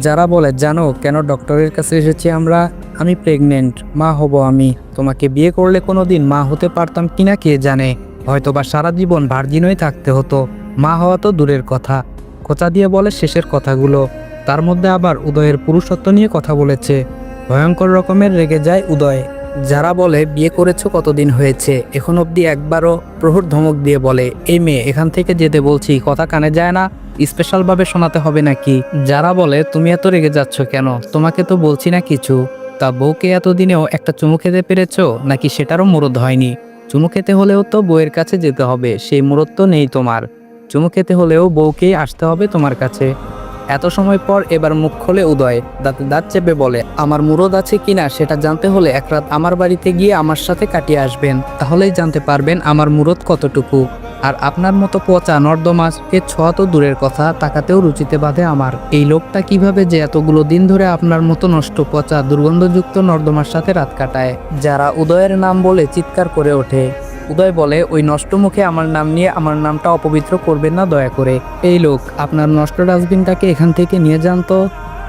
যারা বলে, জানো, কেন ডক্টরের কাছে এসেছি আমরা? আমি প্রেগনেন্ট মা হব আমি। তোমাকে বিয়ে করলে কোনো দিন মা হতে পারতাম কিনা কে জানে? হয়তো বা সারা জীবন ভার্জিনই থাকতে হতো। মা হওয়া তো দূরের কথা। খোঁচা দিয়ে বলে শেষের কথাগুলো। তার মধ্যে আবার উদয়ের পুরুষত্ব নিয়ে কথা বলেছে। ভয়ঙ্কর রকমের রেগে যায় উদয়। যারা বলে, বিয়ে করেছ কতদিন হয়েছে? এখন অবধি একবারও প্রহর ধমক দিয়ে বলে, এই মেয়ে, এখান থেকে যেতে বলছি, কথা কানে যায় না। স্পেশালভাবে শোনাতে হবে নাকি? যারা বলে, তুমি এত রেগে যাচ্ছ কেন? তোমাকে তো বলছি না কিছু। তা বউকে এতদিনেও একটা চুমু খেতে পেরেছ? নাকি সেটারও মুরদ হয়নি? চুমু খেতে হলেও তো বউয়ের কাছে যেতে হবে, সেই মুরদ তো নেই তোমার। চুমু খেতে হলেও বউকেই আসতে হবে তোমার কাছে। এত সময় পর এবার মুখ খোলে উদয়। দাঁতে দাঁত চেপে বলে, আমার মুরদ আছে কিনা সেটা জানতে হলে এক রাত আমার বাড়িতে গিয়ে আমার সাথে কাটিয়ে আসবেন। তাহলেই জানতে পারবেন আমার মুরদ কতটুকু। আর আপনার মতো পচা নর্দমাসকে ছোঁয়া তো দূরের কথা, তাকাতেও রুচিতে বাঁধে আমার। এই লোকটা কীভাবে যে এতগুলো দিন ধরে আপনার মতো নষ্ট, পচা, দুর্গন্ধযুক্ত নর্দমার সাথে রাত কাটায়? যারা উদয়ের নাম বলে চিৎকার করে ওঠে। উদয় বলে, ওই নষ্ট মুখে আমার নাম নিয়ে আমার নামটা অপবিত্র করবেন না দয়া করে। এই লোক, আপনার নষ্ট ডাস্টবিনটাকে এখান থেকে নিয়ে যান তো।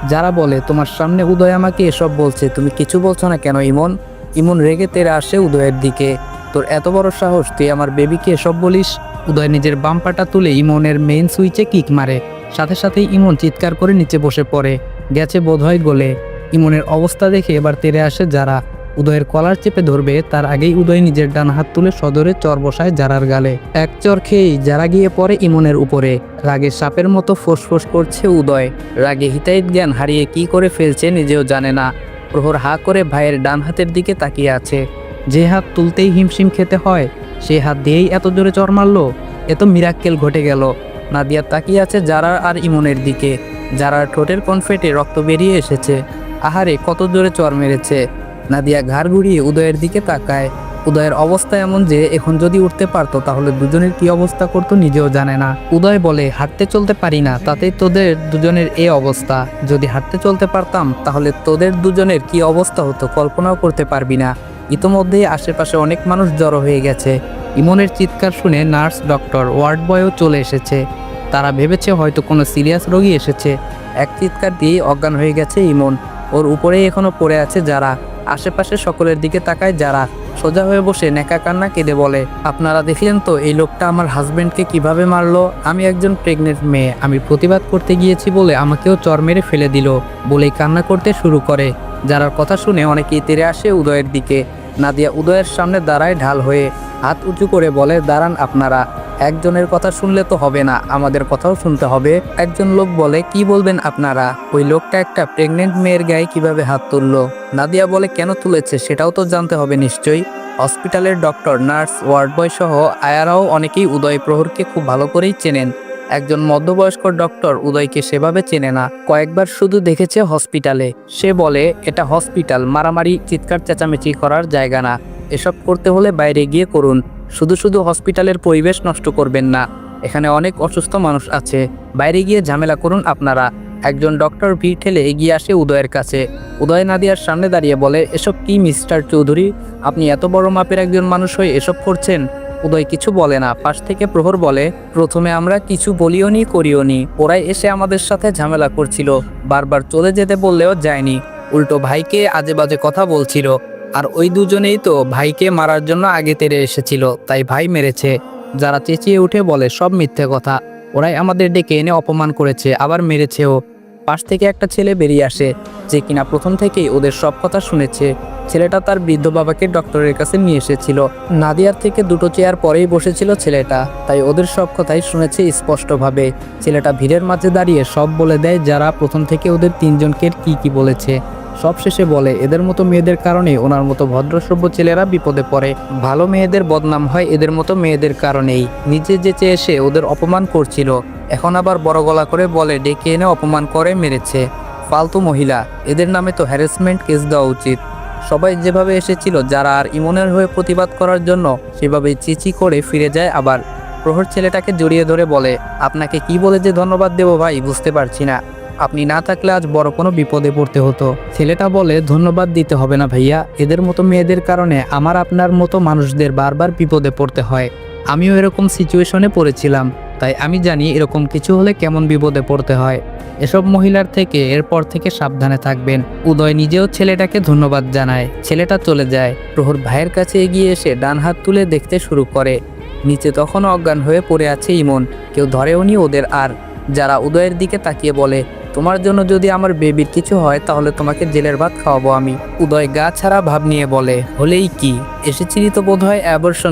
যারা বলে, তোমার সামনে উদয় আমাকে এসব বলছে, তুমি কিছু বলছো না কেন ইমন? ইমন রেগে তেরে আসে উদয়ের দিকে। তোর এত বড় সাহস, তুই আমার বেবিকে এসব বলিস? উদয় নিজের বাম্পাটা তুলে ইমনের মেইন সুইচে কিক মারে। সাথে সাথে ইমন চিৎকার করে নিচে বসে পড়ে। গেছে বোধহয় গোলে। ইমনের অবস্থা দেখে এবার তেরে আসে যারা। উদয়ের কলার চেপে ধরবে, তার আগেই উদয় নিজের ডান হাত তুলে সদরে চর বসায় জারার গালে। এক চর খেয়েই যারা গিয়ে পড়ে ইমনের উপরে। রাগে সাপের মতো ফোঁস করছে উদয়। রাগে হিতাহিত জ্ঞান হারিয়ে কি করে ফেলছে নিজেও জানে না। প্রহর হা করে ভাইয়ের ডান হাতের দিকে তাকিয়ে আছে। যে হাত তুলতেই হিমশিম খেতে হয় সেই হাত দিয়েই এত জোরে চর মারলো। এত মিরাক্কেল ঘটে গেল। নাদিয়া তাকিয়ে আছে জারার আর ইমনের দিকে। যারার ঠোঁটের কনফেটে রক্ত বেরিয়ে এসেছে। আহারে, কত জোরে চর মেরেছে। নাদিয়া ঘাড় ঘুরিয়ে উদয়ের দিকে তাকায়। উদয়ের অবস্থা এমন যে, এখন যদি উঠতে পারতো, তাহলে দুজনের কি অবস্থা করতো নিজেও জানে না। উদয় বলে, হাঁটতে চলতে পারি না, তাতেই তোদের দুজনের এ অবস্থা। যদি হাঁটতে চলতে পারতাম, তাহলে তোদের দুজনের কি অবস্থা হতো, কল্পনাও করতে পারবি না। ইতোমধ্যেই আশেপাশে অনেক মানুষ জড়ো হয়ে গেছে। ইমনের চিৎকার শুনে নার্স ডক্টর ওয়ার্ড বয়ও চলে এসেছে। তারা ভেবেছে হয়তো কোনো সিরিয়াস রোগী এসেছে। এক চিৎকার দিয়েই অজ্ঞান হয়ে গেছে ইমন। ওর উপরেই এখনও পড়ে আছে যারা। আশেপাশে সকলের দিকে তাকায় যারা। সোজা হয়ে বসে নেকা কান্না কেঁদে বলে, আপনারা দেখলেন তো এই লোকটা আমার হাজব্যান্ডকে কীভাবে মারলো? আমি একজন প্রেগনেন্ট মেয়ে। আমি প্রতিবাদ করতে গিয়েছি বলে আমাকেও চর মেরে ফেলে দিল। বলেই কান্না করতে শুরু করে। যারার কথা শুনে অনেকেই তেরে আসে উদয়ের দিকে। নাদিয়া উদয়ের সামনে দাঁড়ায় ঢাল হয়ে হাত উঁচু করে বলে, দাঁড়ান আপনারা, একজনের কথা শুনলে তো হবে না, আমাদের কথাও শুনতে হবে। একজন লোক বলে, কি বলবেন আপনারা? ওই লোকটা একটা প্রেগনেন্ট মেয়ের গায়ে কীভাবে হাত তুললো? নাদিয়া বলে, কেন তুলেছে সেটাও তো জানতে হবে নিশ্চয়ই। হসপিটালের ডক্টর, নার্স, ওয়ার্ড বয় সহ আয়ারাও অনেকেই উদয় প্রহরকে খুব ভালো করেই চেনেন। একজন মধ্যবয়স্ক ডক্টর উদয়কে সেভাবে চেনে না। কয়েকবার শুধু দেখেছে হসপিটালে। সে বলে, এটা হসপিটাল, মারামারি, চিৎকার, চেঁচামেচি করার জায়গা না। এসব করতে হলে বাইরে গিয়ে করুন। শুধু শুধু হসপিটালের পরিবেশ নষ্ট করবেন না। এখানে অনেক অসুস্থ মানুষ আছে। বাইরে গিয়ে ঝামেলা করুন আপনারা। একজন ডক্টর ভিড় ঠেলে এগিয়ে আসে উদয়ের কাছে। উদয় নাদিয়ার সামনে দাঁড়িয়ে বলে, এসব কি মিস্টার চৌধুরী? আপনি এত বড় মাপের একজন মানুষ হয়ে এসব করছেন? উদয় কিছু বলে না। পাশ থেকে প্রহর বলে, প্রথমে আমরা কিছু বলিও নি, করিও নি। ওরাই এসে আমাদের সাথে ঝামেলা করছিল। বারবার চলে যেতে বললেও যায়নি। উল্টো ভাইকে আজে বাজে কথা বলছিল। আর ওই দুজনেই তো ভাইকে মারার জন্য আগে তেরে এসেছিল, তাই ভাই মেরেছে। যারা চেঁচিয়ে উঠে বলে, সব মিথ্যে কথা। ওরাই আমাদের ডেকে এনে অপমান করেছে, আবার মেরেছেও। পাশ থেকে একটা ছেলে বেরিয়ে আসে, যে কিনা প্রথম থেকেই ওদের সব কথা শুনেছে। ছেলেটা তার বৃদ্ধ বাবাকে ডক্টরের কাছে নিয়ে এসেছিল। নাদিয়ার থেকে দুটো চেয়ার পরেই বসেছিল ছেলেটা। তাই ওদের সব কথাই শুনেছে স্পষ্টভাবে। ছেলেটা ভিড়ের মাঝে দাঁড়িয়ে সব বলে দেয় যারা প্রথম থেকে ওদের তিনজনকে কি কি বলেছে। সব শেষে বলে, এদের মতো মেয়েদের কারণে ওনার মতো ভদ্রসভ্য ছেলেরা বিপদে পড়ে। ভালো মেয়েদের বদনাম হয় এদের মতো মেয়েদের কারণেই। নিজে যেচে এসে ওদের অপমান করছিল। এখন আবার বড় গলা করে বলে, ডেকে এনে অপমান করে মেরেছে। ফালতু মহিলা। এদের নামে তো হ্যারাসমেন্ট কেস দেওয়া উচিত। সবাই যেভাবে এসেছিল, যারা আর ইমনের হয়ে প্রতিবাদ করার জন্য সেভাবে চিচি করে ফিরে যায় আবার। প্রহর ছেলেটাকে জড়িয়ে ধরে বলে, আপনাকে কি বলে যে ধন্যবাদ দেবো ভাই, বুঝতে পারছি না। আপনি না থাকলে আজ বড় কোনো বিপদে পড়তে হতো। ছেলেটা বলে, ধন্যবাদ দিতে হবে না ভাইয়া। এদের মতো মেয়েদের কারণে আমার আপনার মতো মানুষদের বারবার বিপদে পড়তে হয়। আমিও এরকম সিচুয়েশনে পড়েছিলাম। তাই আমি জানি এরকম কিছু হলে কেমন বিপদে পড়তে হয়। এসব মহিলার থেকে এরপর থেকে সাবধানে থাকবেন। উদয় নিজেও ছেলেটাকে ধন্যবাদ জানায়। ছেলেটা চলে যায়। প্রহর ভাইয়ের কাছে এগিয়ে এসে ডান হাত তুলে দেখতে শুরু করে। নিচে তখনও অজ্ঞান হয়ে পড়ে আছে ইমন। কেউ ধরেও নি ওদের আর। যারা উদয়ের দিকে তাকিয়ে বলে, তোমার জন্য যদি আমার বেবির কিছু হয়, তাহলে তোমাকে জেলের ভাত খাওয়াবো আমি। উদয় গা ছাড়া ভাব নিয়ে বলে, হলেই কি? এসেছিলি তো বোধ হয়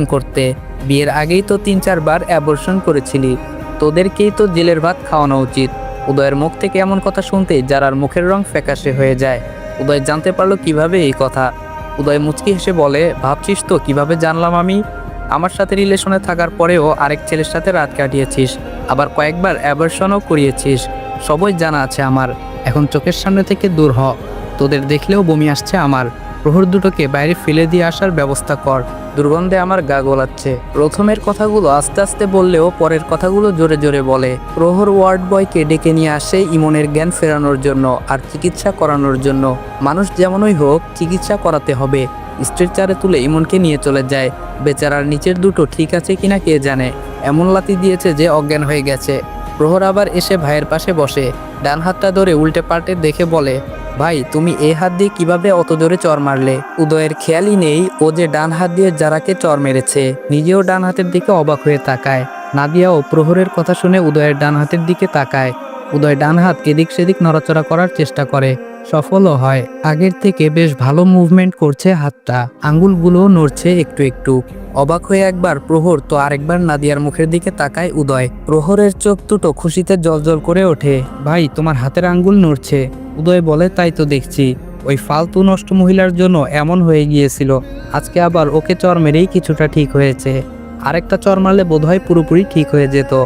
করতে। বিয়ের আগেই তো তিন চারবার অ্যাবর্শন করেছিলি। তোদেরকেই তো জেলের ভাত খাওয়ানো উচিত। উদয়ের মুখ থেকে এমন কথা শুনতেই যারার মুখের রং ফ্যাকাশে হয়ে যায়। উদয় জানতে পারল কীভাবে এই কথা। উদয় মুচকি হেসে বলে, ভাবছিস তো, কীভাবে জানলাম আমি? আমার সাথে রিলেশনে থাকার পরেও আরেক ছেলের সাথে রাত কাটিয়েছিস। আবার কয়েকবার অ্যাবর্শনও করিয়েছিস। সবই জানা আছে আমার। এখন চোখের সামনে থেকে দূর হ। তোদের দেখলেও বমি আসছে আমার। প্রহর দুটোকে বাইরে ফেলে দিয়ে আসার ব্যবস্থা কর। দুর্গন্ধে আমার গা গোলাচ্ছে। প্রথমের কথাগুলো আস্তে আস্তে বললেও পরের কথাগুলো জোরে জোরে বলে। প্রহর ওয়ার্ড বয়কে ডেকে নিয়ে আসে ইমনের জ্ঞান ফেরানোর জন্য আর চিকিৎসা করানোর জন্য। মানুষ যেমনই হোক, চিকিৎসা করাতে হবে। স্ট্রেচারে তুলে ইমনকে নিয়ে চলে যায়। বেচারার নিচের দুটো ঠিক আছে কিনা কে জানে? এমন লাতি দিয়েছে যে অজ্ঞান হয়ে গেছে। প্রহর আবার এসে ভাইয়ের পাশে বসে, ডান হাতটা ধরে উল্টে পাল্টে দেখে বলে, ভাই, তুমি এ হাত দিয়ে কীভাবে অত জোরে চর মারলে? উদয়ের খেয়ালই নেই ও যে ডান হাত দিয়ে যারাকে চর মেরেছে। নিজেও ডান হাতের দিকে অবাক হয়ে তাকায়। নাদিয়াও প্রহরের কথা শুনে উদয়ের ডান হাতের দিকে তাকায়। উদয় ডান হাত এদিক সেদিক নড়াচড়া করার চেষ্টা করে। সফলও হয়। আগের থেকে বেশ ভালো মুভমেন্ট করছে হাতটা। আঙ্গুলগুলোও নড়ছে একটু একটু। অবাক হয়ে একবার প্রহর তো আরেকবার নাদিয়ার মুখের দিকে তাকায় উদয়। প্রহরের চোখ দুটো খুশিতে জলজল করে ওঠে। ভাই, তোমার হাতের আঙ্গুল নড়ছে। উদয় বলে, তাই তো দেখছি। ওই ফালতু নষ্ট মহিলার জন্য এমন হয়ে গিয়েছিল। আজকে আবার ওকে চর মেরেই কিছুটা ঠিক হয়েছে। আরেকটা চর মারলে বোধহয় পুরোপুরি ঠিক হয়ে যেত।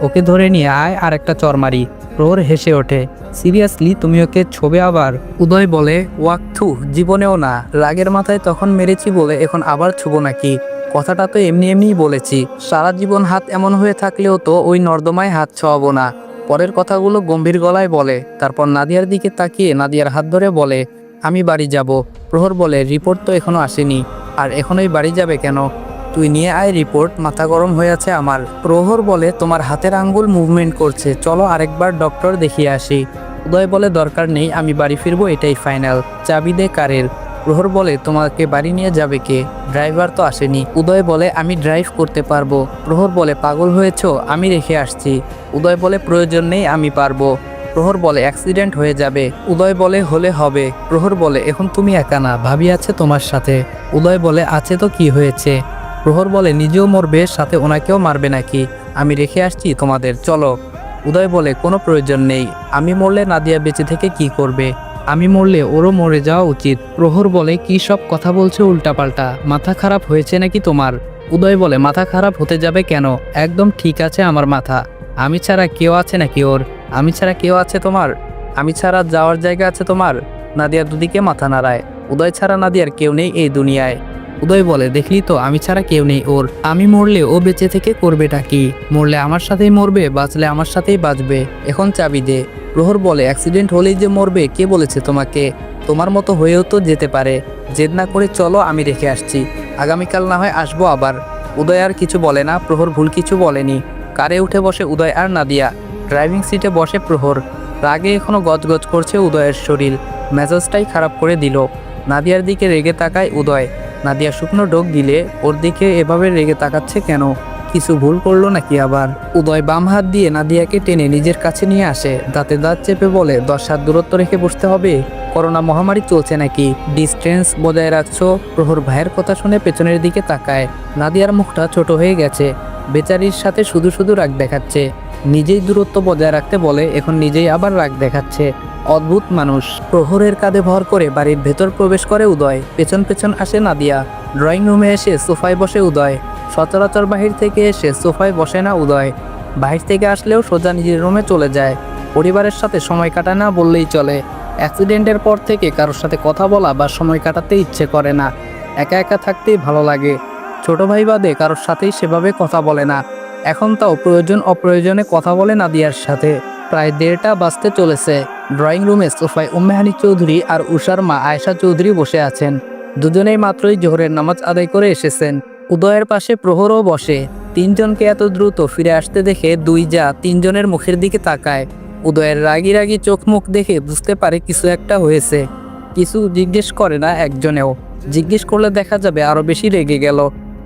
ওকে ধরে নিয়ে আয়, আরেকটা চর মারি। প্রহর হেসে ওঠে, সিরিয়াসলি, তুমি ওকে ছবে আবার? উদয় বলে ওয়াক্থু জীবনেও না। রাগের মাথায় তখন মেরেছি বলে এখন আবার ছুবো নাকি? কথাটা তো এমনি এমনিই বলেছি। সারা জীবন হাত এমন হয়ে থাকলেও তো ওই নর্দমায় হাত ছোঁয়াবো না। পরের কথাগুলো গম্ভীর গলায় বলে, তারপর নাদিয়ার দিকে তাকিয়ে নাদিয়ার হাত ধরে বলে, আমি বাড়ি যাব। প্রহর বলে, রিপোর্ট তো এখনও আসেনি। আর এখনই বাড়ি যাবে কেন? তুই নিয়ে আয় রিপোর্ট, মাথা গরম হয়ে আছে আমার। প্রহর বলে, তোমার হাতের আঙ্গুল মুভমেন্ট করছে। চলো আরেকবার ডক্টর দেখিয়ে আসি। উদয় বলে, দরকার নেই, আমি বাড়ি ফিরবো, এটাই ফাইনাল চাবি দে কারের। প্রহর বলে, তোমাকে বাড়ি নিয়ে যাবে কে? ড্রাইভার তো আসেনি। উদয় বলে, আমি ড্রাইভ করতে পারব। প্রহর বলে, পাগল হয়েছো? আমি রেখে আসছি। উদয় বলে, প্রয়োজন নেই, আমি পারব। প্রহর বলে, অ্যাক্সিডেন্ট হয়ে যাবে। উদয় বলে, হলে হবে। প্রহর বলে, এখন তুমি একা না, ভাবি আছে তোমার সাথে। উদয় বলে, আছে তো কি হয়েছে? প্রহর বলে, নিজেও মরবে, সাথে ওনাকেও মারবে নাকি? আমি রেখে আসছি তোমাদের, চলো। উদয় বলে, কোনো প্রয়োজন নেই, আমি মরলে নাদিয়া বেঁচে থেকে কি করবে? আমি মরলে ওরও মরে যাওয়া উচিত। প্রহর বলে, কি সব কথা বলছে উল্টাপাল্টা? মাথা খারাপ হয়েছে নাকি তোমার? উদয় বলে, মাথা খারাপ হতে যাবে কেন? একদম ঠিক আছে আমার মাথা। আমি ছাড়া কেউ আছে নাকি ওর? আমি ছাড়া কেউ আছে তোমার? আমি ছাড়া যাওয়ার জায়গা আছে তোমার? নাদিয়ার দুদিকে মাথা নাড়ায়। উদয় ছাড়া নাদিয়ার কেউ নেই এই দুনিয়ায়। উদয় বলে, দেখলি তো, আমি ছাড়া কেউ নেই ওর। আমি মরলে ও বেঁচে থেকে করবেটা কি? মরলে আমার সাথেই মরবে, বাঁচলে আমার সাথেই বাঁচবে। এখন চাবি দে। প্রহর বলে, অ্যাক্সিডেন্ট হলেই যে মরবে, কে বলেছে তোমাকে? তোমার মতো হয়েও তো যেতে পারে। জেদ না করে চলো, আমি রেখে আসছি। আগামীকাল না হয় আসব আবার। উদয় আর কিছু বলে না, প্রহর ভুল কিছু বলেনি। কারে উঠে বসে উদয় আর নাদিয়া। ড্রাইভিং সিটে বসে প্রহর। রাগে এখনও গজগজ করছে উদয়ের শরীর। মেজাজটাই খারাপ করে দিল। নাদিয়ার দিকে রেগে তাকায় উদয়। নাদিয়া শুকনো ডোক দিলে ওর দিকে এভাবে রেগে তাকাচ্ছে কেন? কিছু ভুল করল নাকি আবার? উদয় বাম হাত দিয়ে নাদিয়াকে টেনে নিজের কাছে নিয়ে আসে। দাঁতে দাঁত চেপে বলে, দশ হাত দূরত্ব রেখে বসতে হবে। করোনা মহামারী চলছে নাকি? ডিস্টেন্স বজায় রাখছো? প্রহর ভাইয়ের কথা শুনে পেছনের দিকে তাকায়। নাদিয়ার মুখটা ছোট হয়ে গেছে। বেচারির সাথে শুধু শুধু রাগ দেখাচ্ছে। নিজেই দূরত্ব বজায় রাখতে বলে, এখন নিজেই আবার রাগ দেখাচ্ছে। অদ্ভুত মানুষ। প্রহরের কাঁধে ভর করে বাড়ির ভেতর প্রবেশ করে উদয়। পেছন পেছন আসে নাদিয়া। ড্রয়িং রুমে এসে সোফায় বসে উদয়। সচরাচর বাহির থেকে এসে সোফায় বসে না উদয়। বাহির থেকে আসলেও সোজা নিজের রুমে চলে যায়। পরিবারের সাথে সময় কাটায় না বললেই চলে। অ্যাক্সিডেন্টের পর থেকে কারোর সাথে কথা বলা বা সময় কাটাতে ইচ্ছে করে না। একা একা থাকতেই ভালো লাগে। ছোট ভাই বাদে কারোর সাথেই সেভাবে কথা বলে না। এখন তাও প্রয়োজন অপ্রয়োজনে কথা বলে নাদিয়ার সাথে। প্রায় দেড়টা বাজতে চলেছে। ড্রয়িং রুমে সোফায় উম্মেহানি চৌধুরী আর উষার মা আয়েশা চৌধুরী বসে আছেন। দুজনেই মাত্রই জোহরের নামাজ আদায় করে এসেছেন। উদয়ের পাশে প্রহরও বসে। তিনজনকে এত দ্রুত ফিরে আসতে দেখে দুই যা তিনজনের মুখের দিকে তাকায়। উদয়ের রাগি রাগি চোখ মুখ দেখে বুঝতে পারে কিছু একটা হয়েছে। কিছু জিজ্ঞেস করে না একজনেও। জিজ্ঞেস করলে দেখা যাবে আরও বেশি রেগে গেল।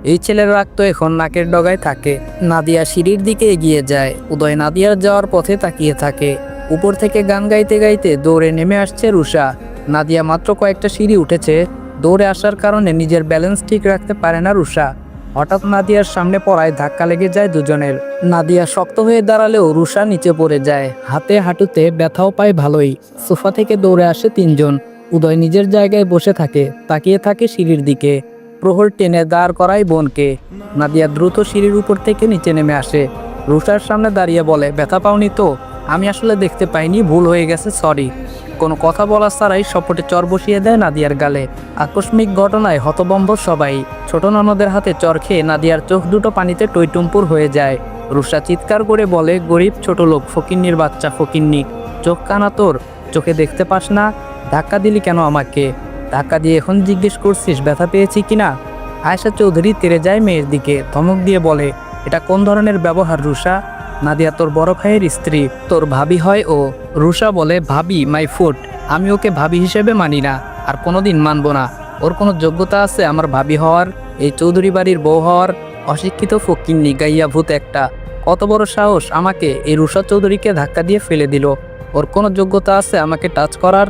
এই ছেলের রাগ তো এখন নাকের ডগায় থাকে। নাদিয়া সিঁড়ির দিকে এগিয়ে যায়। উদয় নাদিয়ার যাওয়ার পথে তাকিয়ে থাকে। উপর থেকে গান গাইতে গাইতে দৌড়ে নেমে আসছে রুষা নাদিয়া মাত্র কয়েকটা সিঁড়ি উঠেছে। দৌড়ে আসার কারণে নিজের ব্যালেন্স ঠিক রাখতে পারে না রুষা হঠাৎ নাদিয়ার সামনে পড়ায় ধাক্কা লেগে যায় দুজনের। নাদিয়া শক্ত হয়ে দাঁড়ালেও রুষা নিচে পড়ে যায়। হাতে হাঁটুতে ব্যথাও পায় ভালোই। সোফা থেকে দৌড়ে আসে তিনজন। উদয় নিজের জায়গায় বসে থাকে, তাকিয়ে থাকে সিঁড়ির দিকে। প্রহর টেনে দাঁড় করায় বোনকে। নাদিয়া দ্রুত সিঁড়ির উপর থেকে নিচে নেমে আসে। রুষার সামনে দাঁড়িয়ে বলে, ব্যথা পাওনি তো? আমি আসলে দেখতে পাইনি, ভুল হয়ে গেছে সরি কোনো কথা বলা ছাড়াই সপটে চর বসিয়ে দেয় নাদিয়ার গালে। আকস্মিক ঘটনায় হতবম্ব সবাই। ছোট ননদের হাতে চর খেয়ে নাদিয়ার চোখ দুটো পানিতে টইটুম্পুর হয়ে যায়। রুষা চিৎকার করে বলে, গরিব ছোট লোক, ফকিন্নির বাচ্চা, ফকিন্নি। চোখ কানা তোর, চোখে দেখতে পাস না। ধাক্কা দিলি কেন আমাকে? ধাক্কা দিয়ে এখন জিজ্ঞেস করছিস, ব্যথা পেয়েছি কিনা আয়সা চৌধুরী তেরে যায় মেয়ের দিকে, ধমক দিয়ে বলে, এটা কোন ধরনের ব্যবহার রুষা নাদিয়া তোর বড় ভাইয়ের স্ত্রী, তোর ভাবি হয় ও। রুষা বলে, ভাবি, মাই ফুট, আমি ওকে ভাবি হিসেবে মানি না, আর কোনোদিন মানবো না। ওর কোনো যোগ্যতা আছে আমার ভাবি হওয়ার, এই চৌধুরী বাড়ির বউ হওয়ার? অশিক্ষিত ফকিন্নি গাইয়া ভূত একটা। কত বড় সাহস আমাকে এই রুষা চৌধুরীকে ধাক্কা দিয়ে ফেলে দিল। ওর কোনো যোগ্যতা আছে আমাকে টাচ করার?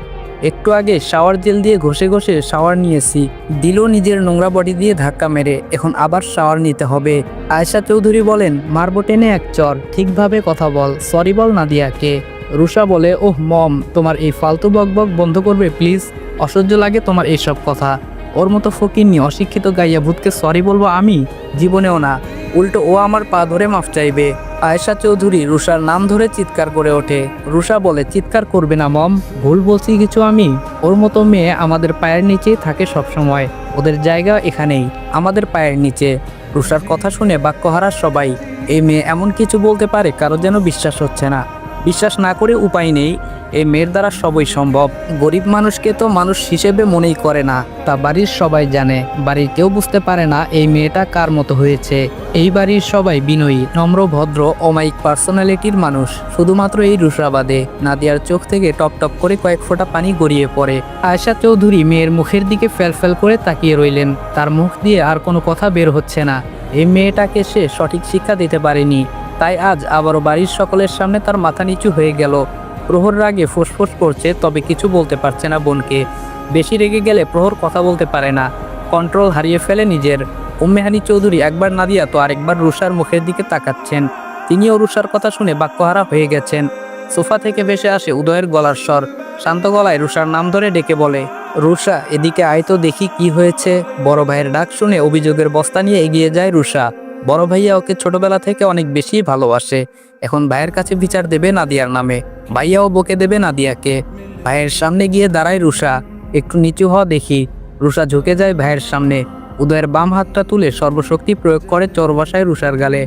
একটু আগে শাওয়ার জেল দিয়ে ঘষে ঘষে শাওয়ার নিয়েছি। দিল নিজের নোংরা বডি দিয়ে ধাক্কা মেরে, এখন আবার শাওয়ার নিতে হবে। আয়শা চৌধুরী বলেন, মারবো টেনে এক চর, ঠিকভাবে কথা বল, সরি বল নাদিয়াকে। রুষা বলে, ওহ, মম, তোমার এই ফালতু বকবক বন্ধ করবে, প্লিজ। অসহ্য লাগে তোমার এইসব কথা। ওর মতো ফকিরনি অশিক্ষিত গাইয়া ভূতকে সরি বলব আমি? জীবনেও না। উল্টো ও আমার পা ধরে মাফ চাইবে। আয়েশা চৌধুরী রুষার নাম ধরে চিৎকার করে ওঠে। রুষা বলে, চিৎকার করবে না, মম। ভুল বলছি কিছু আমি? ওর মতো মেয়ে আমাদের পায়ের নিচেই থাকে সবসময়। ওদের জায়গা এখানেই, আমাদের পায়ের নিচে। রুষার কথা শুনে বাক্য হারা সবাই। এই মেয়ে এমন কিছু বলতে পারে, কারও যেন বিশ্বাস হচ্ছে না। বিশ্বাস না করে উপায় নেই। এই মেয়ের দ্বারা সবই সম্ভব। গরিব মানুষকে তো মানুষ হিসেবে মনেই করে না, তা বাড়ির সবাই জানে। বাড়ির কেউ বুঝতে পারে না এই মেয়েটা কার মতো হয়েছে। এই বাড়ির সবাই বিনয়ী, নম্র, ভদ্র, অমায়িক পার্সোনালিটির মানুষ। শুধুমাত্র এই রুষাবাদে নাদিয়ার চোখ থেকে টপ টপ করে কয়েক ফোঁটা পানি গড়িয়ে পড়ে। আয়শা চৌধুরী মেয়ের মুখের দিকে ফেলফেল করে তাকিয়ে রইলেন। তার মুখ দিয়ে আর কোনো কথা বের হচ্ছে না। এই মেয়েটাকে সে সঠিক শিক্ষা দিতে পারেনি। তাই আজ আবারও বাড়ির সকলের সামনে তার মাথা নিচু হয়ে গেল। প্রহর রাগে ফুসফুস করছে, তবে কিছু বলতে পারছে না বোনকে। বেশি রেগে গেলে প্রহর কথা বলতে পারে না। কন্ট্রোল হারিয়ে ফেলে নিজের। উম্মেহানি চৌধুরী একবার নাদিয়া তো আরেকবার রুষার মুখের দিকে তাকাচ্ছেন। তিনিও রুষার কথা শুনে বাক্যহারা হয়ে গেছেন। সোফা থেকে ভেসে আসে উদয়ের গলার স্বর। শান্ত গলায় রুষার নাম ধরে ডেকে বলে রুষা এদিকে আয় তো দেখি কি হয়েছে। বড় ভাইয়ের ডাক শুনে অভিযোগের বস্তা নিয়ে এগিয়ে যায় রুষা বড় ভাইয়া ওকে ছোটবেলা থেকে অনেক বেশি ভালোবাসে। এখন ভাইয়ের কাছে বিচার দেবে নাদিয়ার নামে। ভাইয়াও বকে দেবে নাদিয়াকে। ভাইয়ের সামনে গিয়ে দাঁড়ায় রুষা। একটু নিচু হওয়া দেখি। রুষা ঝুঁকে যায় ভাইয়ের সামনে। উদয়ের বাম হাতটা তুলে সর্বশক্তি প্রয়োগ করে চরবাসায় রুষার গালে।